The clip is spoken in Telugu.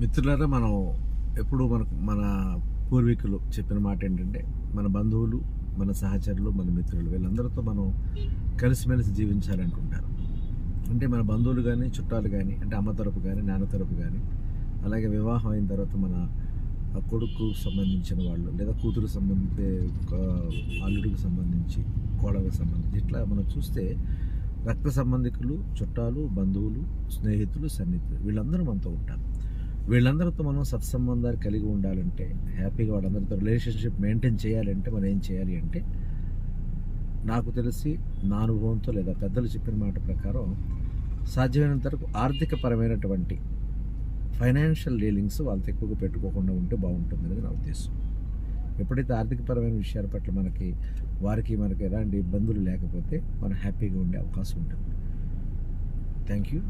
మిత్రులారా మనం ఎప్పుడు మనకు మన పూర్వీకులు చెప్పిన మాట ఏంటంటే మన బంధువులు మన సహచరులు మన మిత్రులు వీళ్ళందరితో మనం కలిసిమెలిసి జీవించాలంటుంటారు అంటే మన బంధువులు కానీ చుట్టాలు కానీ అంటే అమ్మ తరపు కానీ నాన్న తరపు కానీ అలాగే వివాహం అయిన తర్వాత మన కొడుకు సంబంధించిన వాళ్ళు లేదా కూతురు సంబంధించి అల్లుడికి సంబంధించి కోడలకు సంబంధించి ఇట్లా మనం చూస్తే రక్త సంబంధికులు చుట్టాలు బంధువులు స్నేహితులు సన్నిహితులు వీళ్ళందరూ మనతో ఉంటారు. వీళ్ళందరితో మనం సత్సంబంధాలు కలిగి ఉండాలంటే హ్యాపీగా వాళ్ళందరితో రిలేషన్షిప్ మెయింటైన్ చేయాలంటే మనం ఏం చేయాలి అంటే నాకు తెలిసి నా అనుభవంతో లేదా పెద్దలు చెప్పిన మాట ప్రకారం సాధ్యమైనంత వరకు ఆర్థికపరమైనటువంటి ఫైనాన్షియల్ డీలింగ్స్ వాళ్ళతో ఎక్కువగా పెట్టుకోకుండా ఉంటే బాగుంటుంది అనేది నా ఉద్దేశం. ఎప్పుడైతే ఆర్థికపరమైన విషయాల పట్ల మనకి వారికి మనకి ఎలాంటి ఇబ్బందులు లేకపోతే మనం హ్యాపీగా ఉండే అవకాశం ఉంటుంది. Thank you.